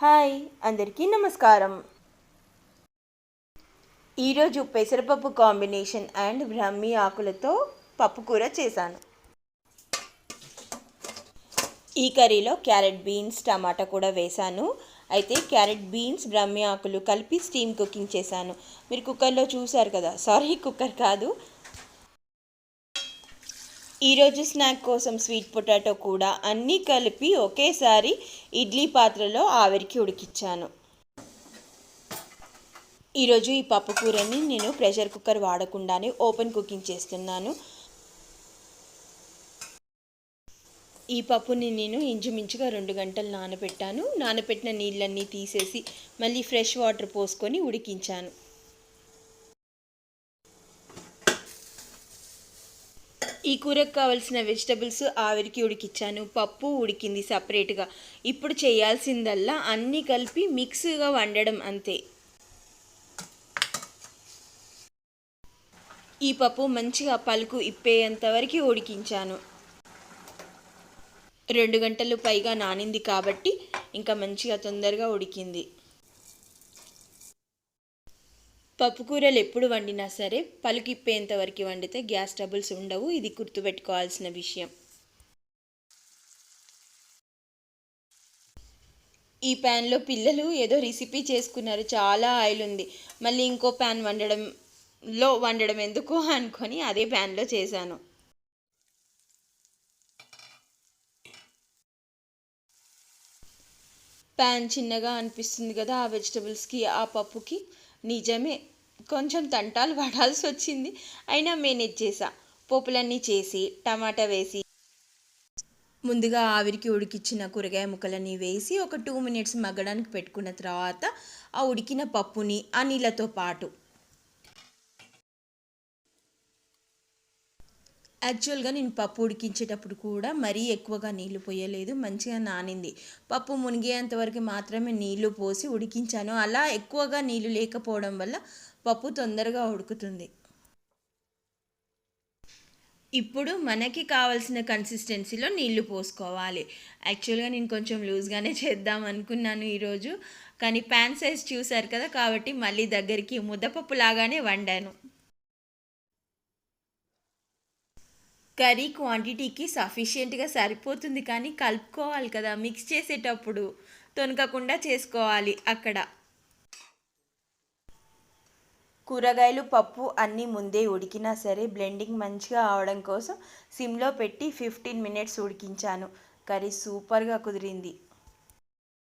Hi అందరికీ నమస్కారం. ఈరోజు పెసరపప్పు కాంబినేషన్ అండ్ బ్రహ్మి ఆకులతో పప్పు కూర చేశాను. ఈ కర్రీలో క్యారెట్ బీన్స్ టమాటా కూడా వేశాను. అయితే క్యారెట్ బీన్స్ బ్రహ్మి ఆకులు కలిపి స్టీమ్ కుకింగ్ చేశాను. మీరు కుక్కర్లో చూశారు కదా? సారీ కుక్కర్ కాదు. ఈరోజు స్నాక్ కోసం స్వీట్ పొటాటో కూడా అన్నీ కలిపి ఒకేసారి ఇడ్లీ పాత్రలో ఆవిరికి ఉడికిచ్చాను. ఈరోజు ఈ పప్పు కూరని నేను ప్రెషర్ కుక్కర్ వాడకుండానే ఓపెన్ కుకింగ్ చేస్తున్నాను. ఈ పప్పుని నేను ఇంచుమించుగా రెండు గంటలు నానబెట్టాను. నానబెట్టిన నీళ్ళన్నీ తీసేసి మళ్ళీ ఫ్రెష్ వాటర్ పోసుకొని ఉడికించాను. ఈ కూరకు కావలసిన వెజిటబుల్స్ ఆవిరికి ఉడికిచ్చాను. పప్పు ఉడికింది సపరేట్గా. ఇప్పుడు చేయాల్సిందల్లా అన్నీ కలిపి మిక్స్గా వండడం అంతే. ఈ పప్పు మంచిగా పలుకు ఇప్పేంత వరకు ఉడికించాను. రెండు గంటలు పైగా నానింది కాబట్టి ఇంకా మంచిగా తొందరగా ఉడికింది. పప్పు కూరలు ఎప్పుడు వండినా సరే పలుకిప్పేంత వరకు వండితే గ్యాస్ ట్రబుల్స్ ఉండవు. ఇది గుర్తుపెట్టుకోవాల్సిన విషయం. ఈ ప్యాన్లో పిల్లలు ఏదో రెసిపీ చేసుకున్నారు. చాలా ఆయిల్ ఉంది. మళ్ళీ ఇంకో ప్యాన్ వండడంలో వండడం ఎందుకు అనుకొని అదే ప్యాన్లో చేశాను. ప్యాన్ చిన్నగా అనిపిస్తుంది కదా ఆ వెజిటబుల్స్కి ఆ పప్పుకి. నిజమే. కొంచెం తంటాలు పడాల్సి వచ్చింది. అయినా మేనేజ్ చేసా పోపులన్నీ చేసి టమాటా వేసి. ముందుగా ఆవిరికి ఉడికిచ్చిన కూరగాయ ముక్కలన్నీ వేసి ఒక టూ మినిట్స్ మగ్గడానికి పెట్టుకున్న తర్వాత ఆ ఉడికిన పప్పుని ఆ నీళ్ళతో పాటు యాక్చువల్గా నేను పప్పు ఉడికించేటప్పుడు కూడా మరీ ఎక్కువగా నీళ్ళు పోయలేదు మంచిగా నానింది. పప్పు మునిగేంత వరకు మాత్రమే నీళ్ళు పోసి ఉడికించాను. అలా ఎక్కువగా నీళ్ళు లేకపోవడం వల్ల పప్పు తొందరగా ఉడుకుతుంది. ఇప్పుడు మనకి కావాల్సిన కన్సిస్టెన్సీలో నీళ్ళు పోసుకోవాలి. యాక్చువల్గా నేను కొంచెం లూజ్గానే చేద్దాం అనుకున్నాను ఈరోజు. కానీ ప్యాన్ సైజ్ చూశారు కదా కాబట్టి మళ్ళీ దగ్గరికి ముద్దపప్పు లాగానే వండాను. కర్రీ క్వాంటిటీకి సఫిషియెంట్గా సరిపోతుంది కానీ కలుపుకోవాలి కదా మిక్స్ చేసేటప్పుడు తొనకకుండా చేసుకోవాలి అక్కడ. కూరగాయలు పప్పు అన్నీ ముందే ఉడికినా సరే బ్లెండింగ్ మంచిగా అవడం కోసం సిమ్లో పెట్టి ఫిఫ్టీన్ మినిట్స్ ఉడికించాను. కర్రీ సూపర్గా కుదిరింది.